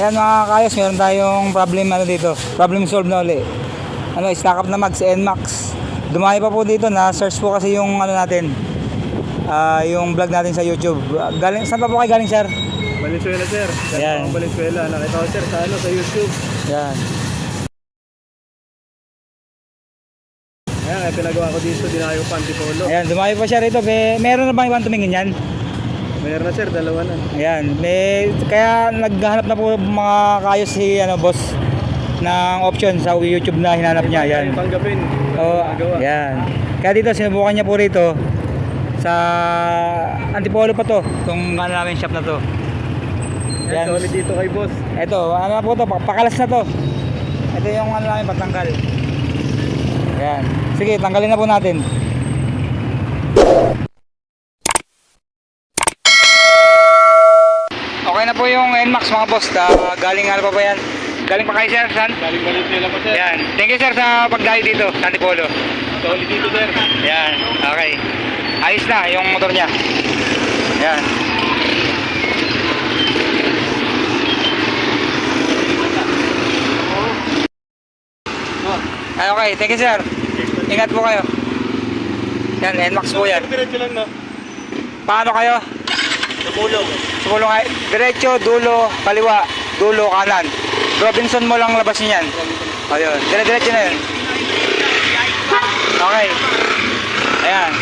Ayan mga kayos, meron tayong problem ano dito. Problem solved na uli. Ano, stack up na mag si NMAX. Dumami pa po dito na search po kasi yung ano natin. ah yung vlog natin sa YouTube. Galing, saan pa po kayo galing, sir? Valenzuela sir. Ayan. Yan. Valenzuela. Nakita ko sir sa ano sa YouTube. Yan. Ayan, kaya pinagawa ko dito, dinayo pa antipolo. Ayan, dumami pa siya rito. May, meron na bang ibang tumingin yan? Mayroon na sir, dalawa na. Ayan, may, kaya naghahanap na po mga kayos si ano, boss ng option sa YouTube na hinanap niya. Ayan. Tanggapin. Oo, Magawa. yan. Kaya dito, sinubukan niya po rito sa Antipolo pa to, itong ano namin shop na to. Yan. Yan. Solid dito kay boss. Ito, ano na po to, pa- pakalas na to. Ito yung ano namin patanggal. Yan. Sige, tanggalin na po natin. Okay na po yung NMAX mga boss. Ah, galing ano pa ba yan? Galing pa kayo sir, saan? Galing Valenzuela pa sir. Yan. Thank you sir sa pagdali dito, sa Antipolo. Solid dito sir. Yan, okay. Ayos na yung motor niya. Yan. Ay, okay, thank you sir. Ingat po kayo. Yan, NMAX po yan. Paano kayo? Tumulong. Sumulong kayo. Diretso, dulo, kaliwa, dulo, kanan. Robinson mo lang labas niyan. Ayun, dire-diretso na yun. Okay. Ayan.